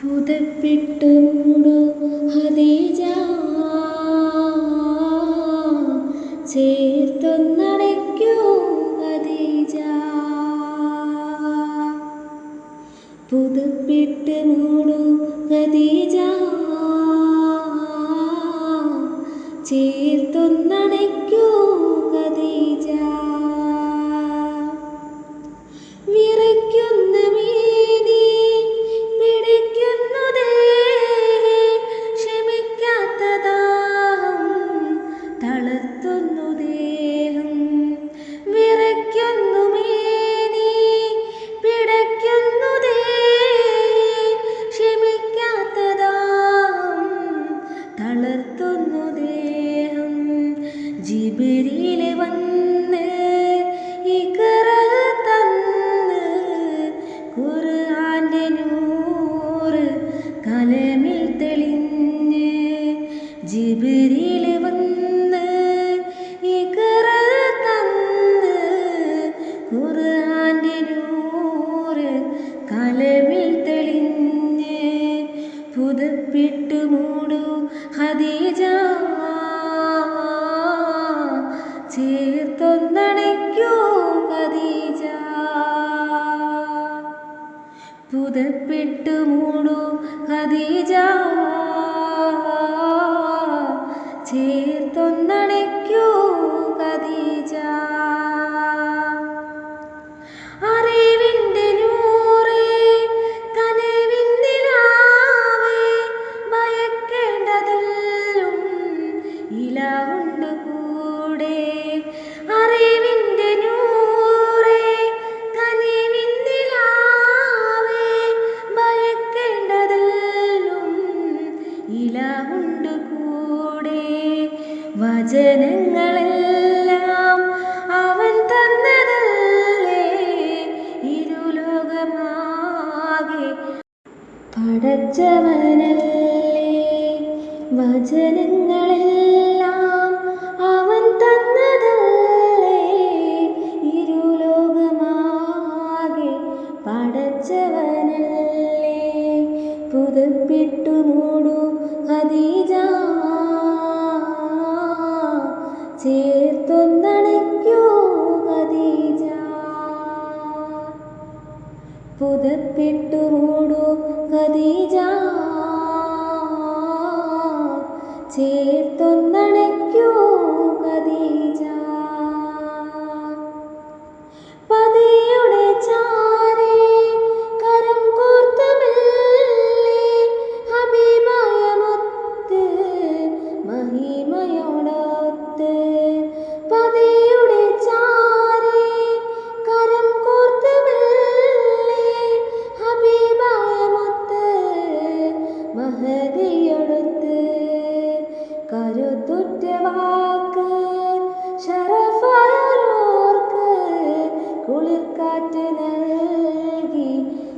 പുതപ്പിട്ട് ഹദീജ ചേർത്തൊന്നടയ്ക്കൂ ഹദീജ പുതപ്പിട്ട് മൂടു ഹദീജ ചേർത്തൊന്നടയ്ക്കൂ ഖുർആന്റെ നൂറ് കലമിൽ തെളിഞ്ഞ് പുതപ്പിട്ട് മൂടു ഹദീജ ചേർത്തൊന്നണയ്ക്കൂ ഹദീജ പുതപ്പിട്ട് മൂടു ഹദീജ ഇലാവുണ്ട് കൂടെ. അറിവിന്റെ നൂറേ കനവിന്റെ നാവേ ഭയക്കേണ്ടതെല്ലും ഇലാവുണ്ട് കൂടെ. വചനങ്ങളെല്ലാം അവൻ തന്നതല്ലേ. ഇരുലോകമാകെ പടച്ചവനല്ലേ. വചനങ്ങളെല്ലാം പുതപ്പിട്ടു മൂടു ഹദീജ ചേർത്തൊന്നണയ്ക്കൂ ഹദീജ പുതപ്പിട്ടു മൂടു ഖദീജ.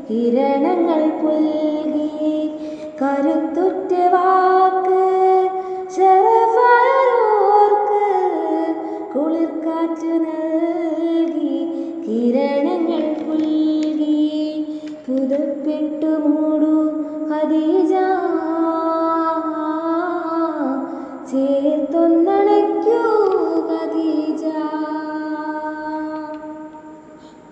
കിരണങ്ങൾ പുൽകി കരുത്തുറ്റ